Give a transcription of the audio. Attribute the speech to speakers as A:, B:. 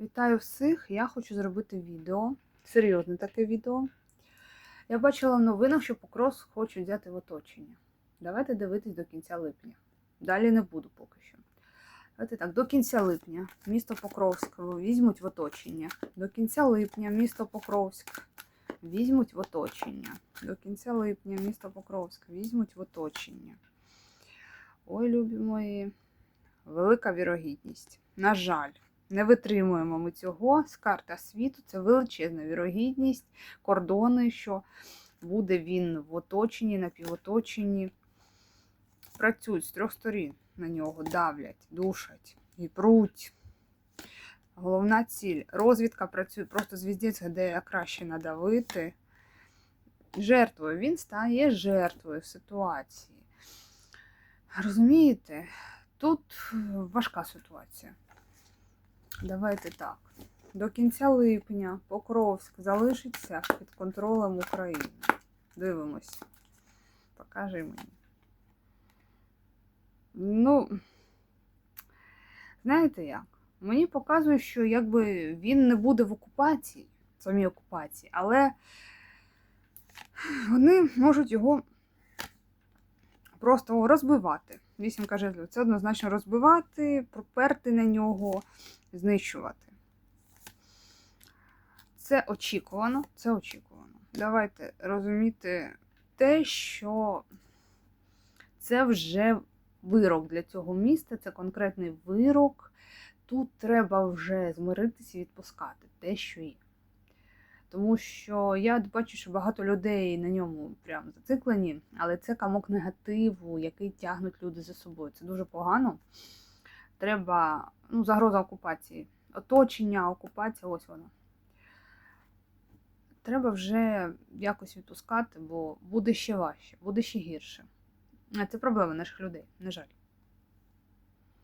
A: Вітаю всіх! Я хочу зробити відео, серйозне таке відео. Я бачила в новинах, що Покрос хочуть взяти в оточення. Давайте дивитись до кінця липня. Далі не буду поки що. Давайте так, до кінця липня місто Покровськ візьмуть в оточення. До кінця липня місто Покровськ візьмуть в оточення. До кінця липня місто Покровськ візьмуть в оточення. Ой, любі мої, велика вірогідність. На жаль. Не витримуємо ми цього з карта світу. Це величезна вірогідність, кордони, що буде він в оточенні, напівоточенні. Працюють з трьох сторін на нього, давлять, душать і пруть. Головна ціль. Розвідка працює, просто звіздець, де краще надавити. Жертвою. Він стає жертвою ситуації. Розумієте? Тут важка ситуація. Давайте так. До кінця липня Покровськ залишиться під контролем України. Дивимось. Покажи мені. Ну, знаєте як? Мені показує, що якби він не буде в окупації, в самій окупації, але вони можуть його просто розбивати. Вісімка жезлів. Це однозначно розбивати, проперти на нього, знищувати. Це очікувано, це очікувано. Давайте розуміти те, що це вже вирок для цього міста, це конкретний вирок. Тут треба вже змиритися і відпускати те, що є. Тому що я бачу, що багато людей на ньому прям зациклені, але це камок негативу, який тягнуть люди за собою. Це дуже погано. Треба, ну, загроза окупації. Оточення, окупація, ось воно. Треба вже якось відпускати, бо буде ще важче, буде ще гірше. Це проблема наших людей, на жаль.